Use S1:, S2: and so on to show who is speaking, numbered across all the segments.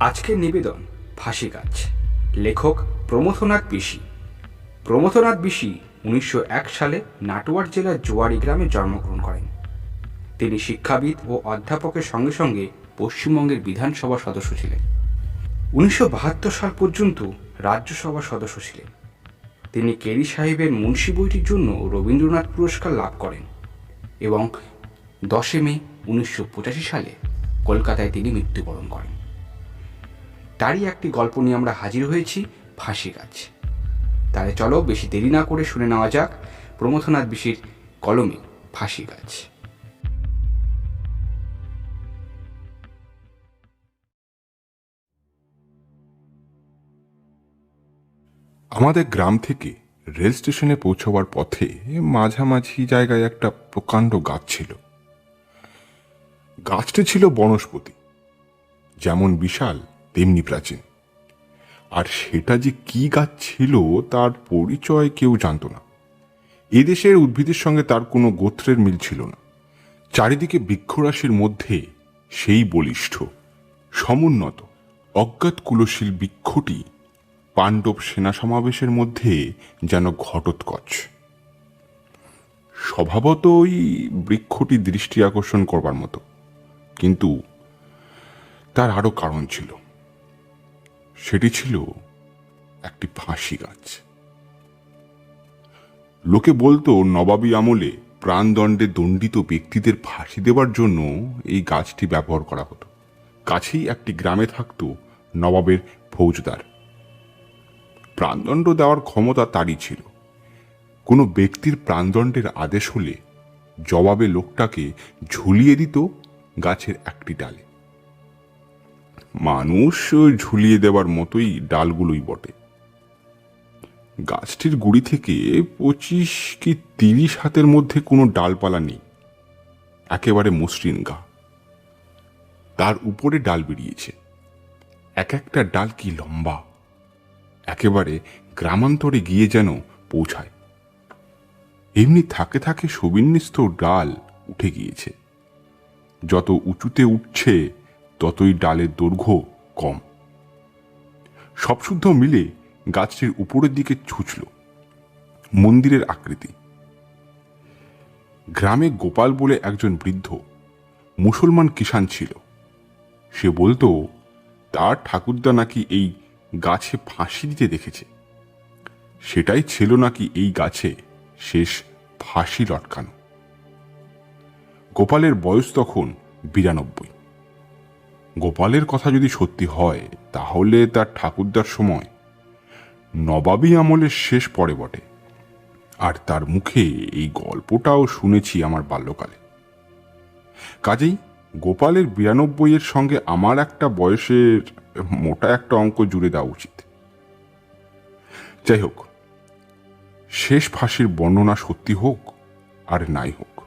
S1: আজকের নিবেদন ফাঁসি গাছ লেখক প্রমথনাথ বিশি। প্রমথনাথ বিশি উনিশশো এক সালে নাটোয়ার জেলার জোয়ারি গ্রামে জন্মগ্রহণ করেন। তিনি শিক্ষাবিদ ও অধ্যাপকের সঙ্গে সঙ্গে পশ্চিমবঙ্গের বিধানসভা সদস্য ছিলেন। উনিশশো বাহাত্তর সাল পর্যন্ত রাজ্যসভার সদস্য ছিলেন। তিনি কেরি সাহেবের মুন্সি বইটির জন্য রবীন্দ্রনাথ পুরস্কার লাভ করেন এবং দশে মে উনিশশো পঁচাশি সালে কলকাতায় তিনি মৃত্যুবরণ করেন। তারই একটি গল্প নিয়ে আমরা হাজির হয়েছি ফাঁসি গাছ। তাহলে চলো বেশি দেরি না করে শুনে নেওয়া যাক প্রমথনাথ বিশির কলমে ফাঁসি গাছ।
S2: আমাদের গ্রাম থেকে রেল স্টেশনে পৌঁছবার পথে মাঝামাঝি জায়গায় একটা প্রকাণ্ড গাছ ছিল। গাছটি ছিল বনস্পতি, যেমন বিশাল তেমনি প্রাচীন। আর সেটা যে কি গাছ ছিল, তার পরিচয় কেউ জানতো না। এদেশের উদ্ভিদের সঙ্গে তার কোনো গোত্রের মিল ছিল না। চারিদিকে বৃক্ষরাশির মধ্যে সেই বলিষ্ঠ, সমুন্নত অজ্ঞাত কুলশীল বৃক্ষটি পাণ্ডব সেনা সমাবেশের মধ্যে যেন ঘটোৎকচ। স্বভাবতই বৃক্ষটি দৃষ্টি আকর্ষণ করবার মতো। কিন্তু তার আরও কারণ ছিল। সেটি ছিল একটি ফাঁসি গাছ। লোকে বলতো, নবাবী আমলে প্রাণদণ্ডে দণ্ডিত ব্যক্তিদের ফাঁসি দেওয়ার জন্য এই গাছটি ব্যবহার করা হতো। কাছেই একটি গ্রামে থাকত নবাবের ফৌজদার। প্রাণদণ্ড দেওয়ার ক্ষমতা তারই ছিল। কোনো ব্যক্তির প্রাণদণ্ডের আদেশ হলে জবাবে লোকটাকে ঝুলিয়ে দিত গাছের একটি ডালে। মানুষ ঝুলিয়ে দেওয়ার মতোই ডালগুলোই বটে। গাছটির গুড়ি থেকে পঁচিশ কি তিরিশ হাতের মধ্যে কোনো ডালপালা নেই। একেবারে মসৃণ গা। তার উপরে ডাল বেরিয়েছে। এক একটা ডাল কি লম্বা। একেবারে গ্রামান্তরে গিয়ে যেন পৌঁছায়। এমনি থাকে থাকে সুবিন্যস্ত ডাল উঠে গিয়েছে। যত উঁচুতে উঠছে ততই ডালের দৈর্ঘ্য কম। সব শুদ্ধ মিলে গাছটির উপরের দিকে ছুঁচল। মন্দিরের আকৃতি। গ্রামে গোপাল বলে একজন বৃদ্ধ মুসলমান কিষান ছিল। সে বলতো, তার ঠাকুরদা নাকি এই গাছে ফাঁসি দিতে দেখেছে। সেটাই ছিল নাকি এই গাছে শেষ ফাঁসি লটকানো। গোপালের বয়স তখন বিরানব্বই। গোপালের কথা যদি সত্যি হয়, তাহলে তার ঠাকুরদার সময়। নবাবী আমলের শেষ পরে বটে। আর তার মুখে এই গল্পটাও শুনেছি আমার বাল্যকালে। কাজেই গোপালের বিরানব্বইয়ের সঙ্গে আমার একটা বয়সের মোটা একটা অঙ্ক জুড়ে দেওয়া উচিত। যাই হোক শেষ ফাঁসির বর্ণনা সত্যি হোক আর নাই হোক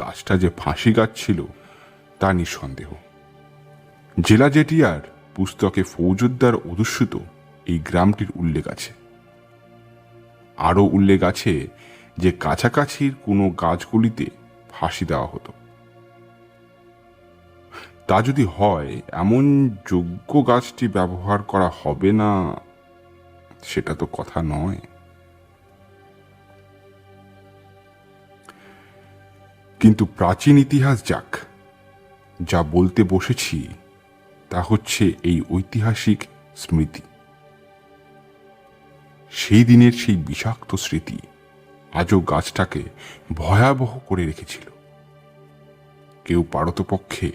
S2: গাছটা যে ফাঁসি গাছ ছিল তা নিঃসন্দেহ। জেলা জেটিয়ার পুস্তকে ফৌজদার অধুষ্যিত এই গ্রামটির উল্লেখ আছে। আরও উল্লেখ আছে যে কাছাকাছির কোনো গাছগুলিতে ফাঁসি দেওয়া হতো। তা যদি হয়, এমন যোগ্য গাছটি ব্যবহার করা হবে না, সেটা তো কথা নয়। কিন্তু প্রাচীন ইতিহাস যাক, যা বলতে বসেছি তা হচ্ছে এই ঐতিহাসিক স্মৃতি। সেই দিনের সেই বিষাক্ত স্মৃতি আজও গাছটাকে ভয়াবহ করে রেখেছিল। কেউ পারতপক্ষে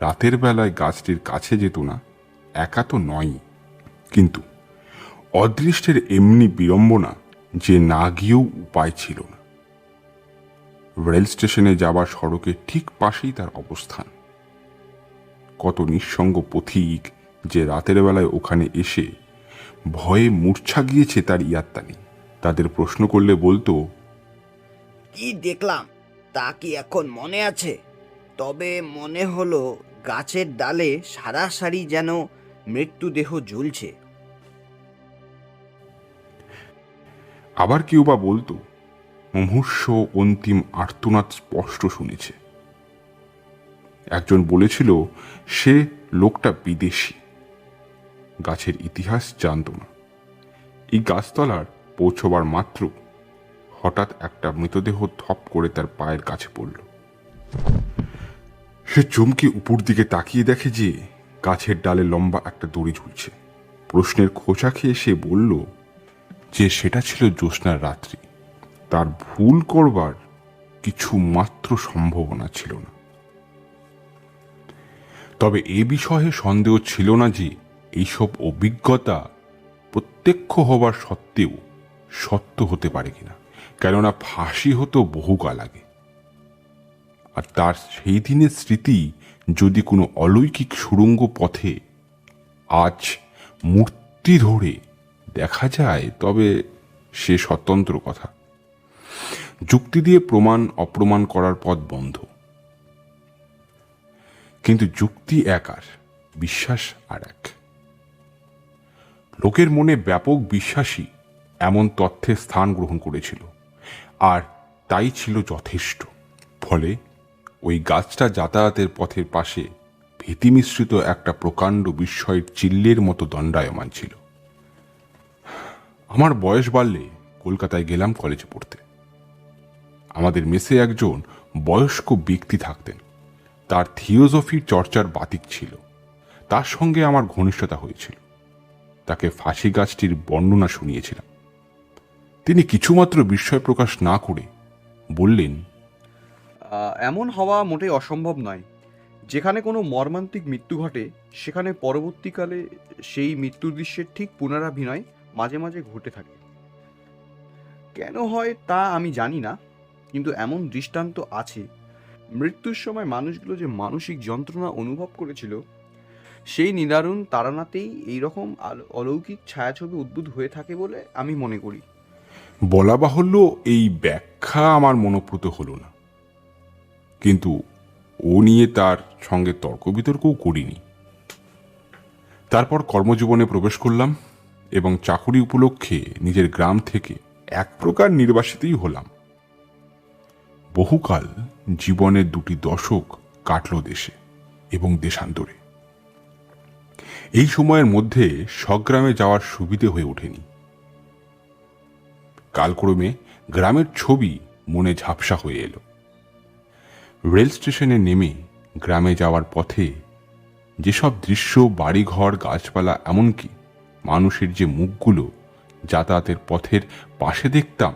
S2: রাতের বেলায় গাছটির কাছে যেত না, একা তো নয়ই। কিন্তু অদৃষ্টের এমনি বিড়ম্বনা যে না গিয়েও উপায় ছিল না। রেল স্টেশনে যাবার সড়কের ঠিক পাশেই তার অবস্থান। কত নিঃসঙ্গ পথিক যে রাতের বেলায় ওখানে এসে ভয়ে মূর্ছা গিয়েছে তার ইয়াত্তা নেই তাদের প্রশ্ন করলে বলতো
S3: কি দেখলাম? তা কি এখন মনে আছে? তবে মনে হলো গাছের ডালে সারা সারি যেন মৃত্যুদেহ ঝুলছে
S2: আবার কেউ বা বলতো মুমূর্ষ অন্তিম আর্তনাদ স্পষ্ট শুনেছে। একজন বলেছিল, সে লোকটা বিদেশি। গাছের ইতিহাস জানত না। এই গাছতলার পৌঁছবার মাত্র হঠাৎ একটা মৃতদেহ থপ করে তার পায়ের কাছে পড়ল। সে চমকে উপর দিকে তাকিয়ে দেখে যে গাছের ডালে লম্বা একটা দড়ি ঝুলছে। প্রশ্নের খোঁচা খেয়ে সে বলল, যে সেটা ছিল জ্যোৎস্নার রাত্রি। তার ভুল করবার কিছু মাত্র সম্ভাবনা ছিল না। তবে এ বিষয়ে সন্দেহ ছিল না যে এইসব অভিজ্ঞতা প্রত্যক্ষ হবার সত্ত্বেও সত্য হতে পারে কিনা, কেননা ফাঁসি হতো বহুকাল আগে। আর তার সেই দিনের স্মৃতি যদি কোনো অলৌকিক সুড়ঙ্গ পথে আজ মূর্তি ধরে দেখা যায়, তবে সে স্বতন্ত্র কথা। যুক্তি দিয়ে প্রমাণ অপ্রমাণ করার পথ বন্ধ। কিন্তু যুক্তি এক আর, বিশ্বাস আর এক। লোকের মনে ব্যাপক বিশ্বাসী এমন তথ্যের স্থান গ্রহণ করেছিল, আর তাই ছিল যথেষ্ট। ফলে ওই গাছটা যাতায়াতের পথের পাশে ভীতিমিশ্রিত একটা প্রকাণ্ড বিস্ময়ের চিল্লের মতো দণ্ডায়মান ছিল। আমার বয়স বাড়লে কলকাতায় গেলাম কলেজে পড়তে। আমাদের মেসে একজন বয়স্ক ব্যক্তি থাকতেন। তার থিওজফির চর্চার বাতিক ছিল। তার সঙ্গে আমার ঘনিষ্ঠতা হয়েছিল। তাকে ফাঁসি গাছটির বর্ণনা শুনিয়েছিলাম। তিনি কিছুমাত্র বিস্ময় প্রকাশ না করে বললেন
S4: এমন হওয়া মোটেই অসম্ভব নয়। যেখানে কোনো মর্মান্তিক মৃত্যু ঘটে, সেখানে পরবর্তীকালে সেই মৃত্যু দৃশ্যের ঠিক পুনরাভিনয় মাঝে মাঝে ঘটে থাকে। কেন হয় তা আমি জানি না, কিন্তু এমন দৃষ্টান্ত আছে মৃত্যুর সময় মানুষগুলো যে মানসিক যন্ত্রণা অনুভব করেছিল, সেই নিদারুণ তারানাতেই এইরকম অলৌকিক ছায়াছবি উদ্ভূত হয়ে থাকে বলে আমি মনে করি।
S2: বলা বাহুল্য এই ব্যাখ্যা আমার মনোপ্রত হলো না। কিন্তু ও নিয়ে তার সঙ্গে তর্ক বিতর্কও করিনি। তারপর কর্মজীবনে প্রবেশ করলাম এবং চাকুরি উপলক্ষে নিজের গ্রাম থেকে এক প্রকার নির্বাসিতই হলাম। বহুকাল জীবনের দুটি দশক কাটল দেশে এবং দেশান্তরে। এই সময়ের মধ্যে স্বগ্রামে যাওয়ার সুবিধে হয়ে ওঠেনি। কালক্রমে গ্রামের ছবি মনে ঝাপসা হয়ে এলো। রেল স্টেশনে নেমে গ্রামে যাওয়ার পথে যেসব দৃশ্য, বাড়িঘর, গাছপালা, এমনকি মানুষের যে মুখগুলো যাতায়াতের পথের পাশে দেখতাম,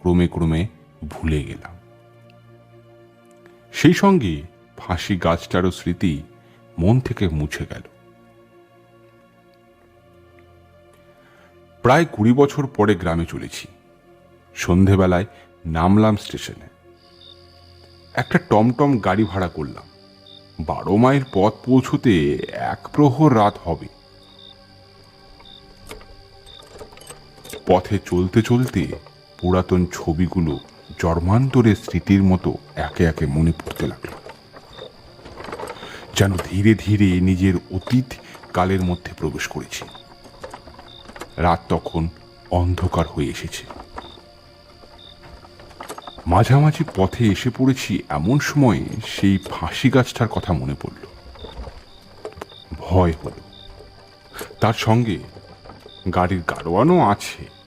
S2: ক্রমে ক্রমে ভুলে গেলাম। সেই সঙ্গে ফাঁসি গাছটারও স্মৃতি মন থেকে মুছে গেল। প্রায় কুড়ি বছর পরে গ্রামে চলেছি। সন্ধেবেলায় নামলাম স্টেশনে। একটা টমটম গাড়ি ভাড়া করলাম। বারো মাইল পথ পৌঁছতে এক প্রহর রাত হবে। পথে চলতে চলতে পুরাতন ছবিগুলো জন্মান্তরে স্মৃতির মতো একে একে মনে পড়তে লাগল। যেন ধীরে ধীরে নিজের অতীত কালের মধ্যে প্রবেশ করেছি। রাত তখন অন্ধকার হয়ে এসেছে। মাঝামাঝি পথে এসে পড়েছি এমন সময়ে সেই ফাঁসি গাছটার কথা মনে পড়ল। ভয় হলো। তার সঙ্গে গাড়ির গাড়োয়ানও আছে।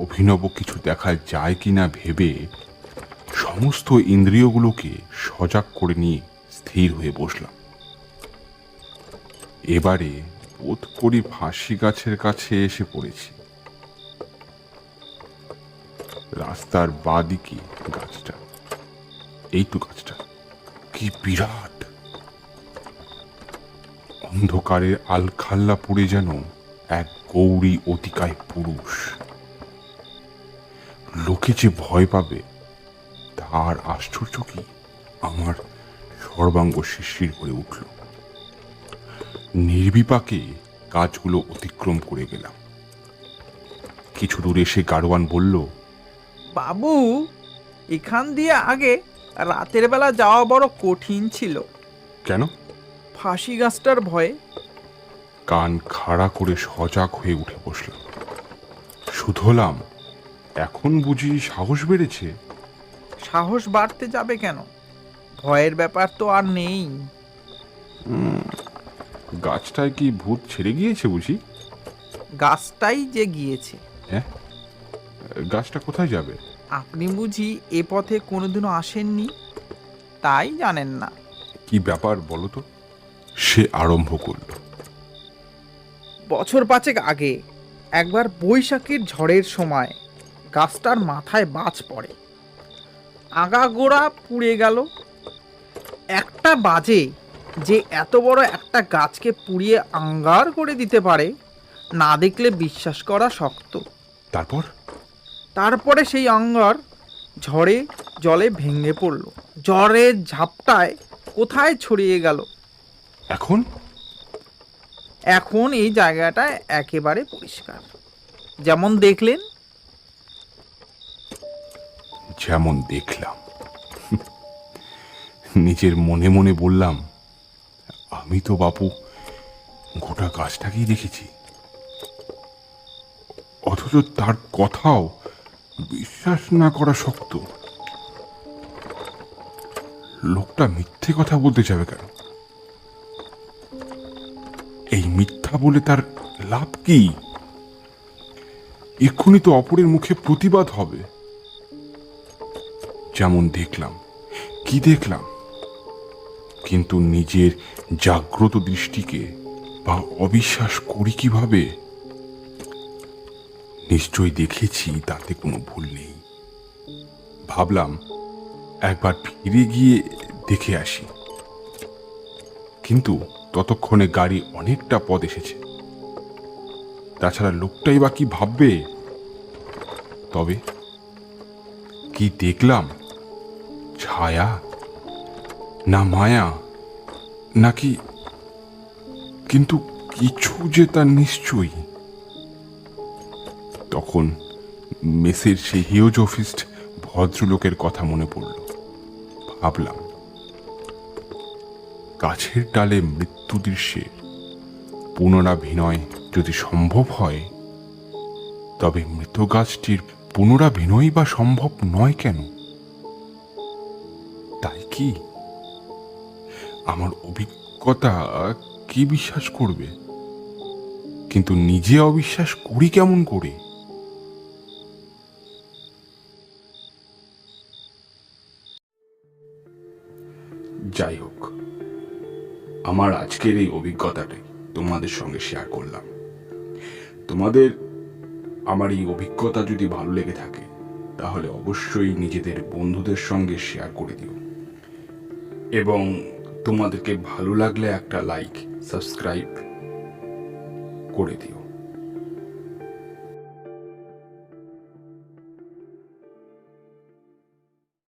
S2: অভিনব কিছু দেখা যায় কিনা ভেবে সমস্ত ইন্দ্রিয়গুলোকে সজাগ করে নিয়ে স্থির হয়ে বসলাম। এবারে বোধ করি ফাঁসি গাছের কাছে এসে পড়েছি। রাস্তার বাদিকে গাছটা এই তো গাছটা, কি বিরাট! অন্ধকারের আলখাল্লা পড়ে যেন এক গৌরী অতিকায় পুরুষ। লোকে যে ভয় পাবে তার আশ্চর্য কি? আমার সর্বাঙ্গ শিশির করে উঠল। নির্বিপাকে কাজগুলো অতিক্রম করে গেলাম। কিছু দূর এসে গাড়োয়ান বলল
S5: বাবু এখান দিয়ে আগে রাতের বেলা যাওয়া বড় কঠিন ছিল।
S2: কেন?
S5: ফাঁসি গাছটার ভয়ে।
S2: কান খাড়া করে সজাগ হয়ে উঠে বসলাম। শুধলাম এখন বুঝি সাহস বেড়েছে?
S5: সাহস বাড়তে যাবে কেন? ভয়ের ব্যাপার তো আর নেই।
S2: গাছটায় কি ভূত ছেড়ে গিয়েছে বুঝি?
S5: গাছটাই যে গিয়েছে।
S2: হ্যাঁ? গাছটা কোথায় যাবে?
S5: আপনি বুঝি এ পথে কোনোদিনও আসেননি? তাই জানেন না।
S2: কি ব্যাপার বলো তো? সে আরম্ভ করল।
S5: বছর পাঁচেক আগে একবার বৈশাখীর ঝড়ের সময় গাছটার মাথায় বাজ পড়ে। আগাগোড়া পুড়ে গেল। একটা বাজে যে এত বড় একটা গাছকে পুড়িয়ে আঙ্গার করে দিতে পারে না দেখলে বিশ্বাস করা শক্ত।
S2: তারপর?
S5: তারপরে সেই আঙ্গার ঝড়ে জলে ভেঙে পড়ল। ঝড়ের ঝাপটায় কোথায় ছড়িয়ে গেল?
S2: এখন?
S5: এখন এই জায়গাটা একেবারে পরিষ্কার। যেমন দেখলেন
S2: যেমন দেখলাম। নিজের মনে মনে বললাম, আমি তো বাপু, গোটা গাছটাকেই দেখেছি। অথচ তার কথাও বিশ্বাস না করা শক্ত। লোকটা মিথ্যে কথা বলতে যাবে কেন? এই মিথ্যা বলে তার লাভ কি? এক্ষুনি তো অপরের মুখে প্রতিবাদ হবে। যেমন দেখলাম, কি দেখলাম? কিন্তু নিজের জাগ্রত দৃষ্টিকে বা অবিশ্বাস করি কীভাবে? নিশ্চয়ই দেখেছি, তাতে কোনো ভুল নেই। ভাবলাম, একবার ফিরে গিয়ে দেখে আসি। কিন্তু ততক্ষণে গাড়ি অনেকটা পথ এসেছে। তাছাড়া লোকটাই বা কি ভাববে? তবে কি দেখলাম? ছায়া? না মায়া, নাকি কিন্তু কিছু যে তার নিশ্চয়ই। তখন মেসের সেই হিওজফিস্ট ভদ্রলোকের কথা মনে পড়ল। ভাবলাম, গাছের ডালে মৃত্যু দৃশ্যে পুনরাভিনয় যদি সম্ভব হয়, তবে মৃত গাছটির পুনরাভিনয় বা সম্ভব নয় কেন? কি? আমার অভিজ্ঞতা কি বিশ্বাস করবে? কিন্তু নিজে অবিশ্বাস করি কেমন করে?
S1: যাই হোক, আমার আজকের এই অভিজ্ঞতাটাই তোমাদের সঙ্গে শেয়ার করলাম। তোমাদের আমার এই অভিজ্ঞতা যদি ভালো লেগে থাকে, তাহলে অবশ্যই নিজেদের বন্ধুদের সঙ্গে শেয়ার করে দিও। এবং তোমাদেরকে ভালো লাগলে একটা লাইক সাবস্ক্রাইব করে দিও।